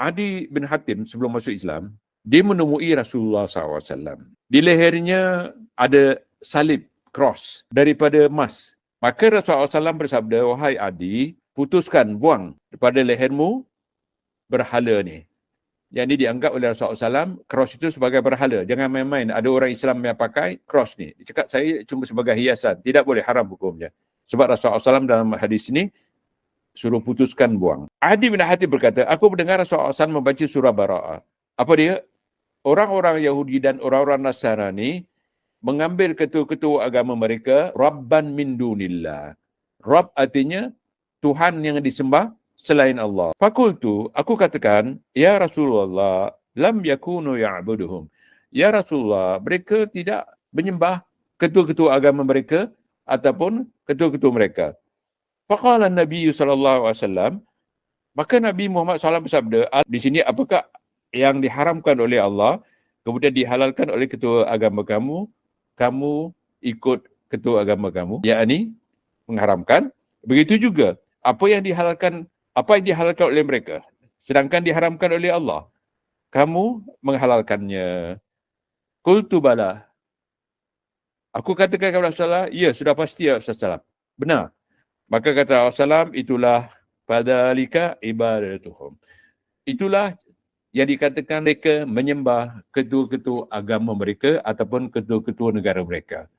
Adi bin Hatim sebelum masuk Islam, dia menemui Rasulullah SAW. Di lehernya ada salib, cross daripada emas. Maka Rasulullah SAW bersabda, wahai Adi, putuskan, buang daripada lehermu berhala ni. Yang ini dianggap oleh Rasulullah SAW, cross itu sebagai berhala. Jangan main-main. Ada orang Islam yang pakai cross ni. Dia cakap saya cuma sebagai hiasan. Tidak boleh haram hukumnya. Sebab Rasulullah SAW dalam hadis ini suruh putuskan buang. Adi bin Hatim berkata, aku mendengar Rasulullah membaca surah Bara'ah. Apa dia? Orang-orang Yahudi dan orang-orang Nasrani mengambil ketua-ketua agama mereka Rabban min dunillah. Rabb artinya Tuhan yang disembah selain Allah. Fakultu, aku katakan, Ya Rasulullah, lam yakunu ya'buduhum. Ya Rasulullah, mereka tidak menyembah ketua-ketua agama mereka ataupun ketua-ketua mereka. Faqala Nabi wasallam, maka Nabi Muhammad SAW bersabda, di sini apakah yang diharamkan oleh Allah kemudian dihalalkan oleh ketua agama kamu, kamu ikut ketua agama kamu, yakni mengharamkan. Begitu juga apa yang dihalalkan apa yang dihalalkan oleh mereka sedangkan diharamkan oleh Allah kamu menghalalkannya. Qultu bala. Aku katakan kepada Rasulullah ya sudah pasti ya Rasulullah benar maka kata Rasulullah itulah padalika ibadatuhum itulah yang dikatakan mereka menyembah ketua-ketua agama mereka ataupun ketua-ketua negara mereka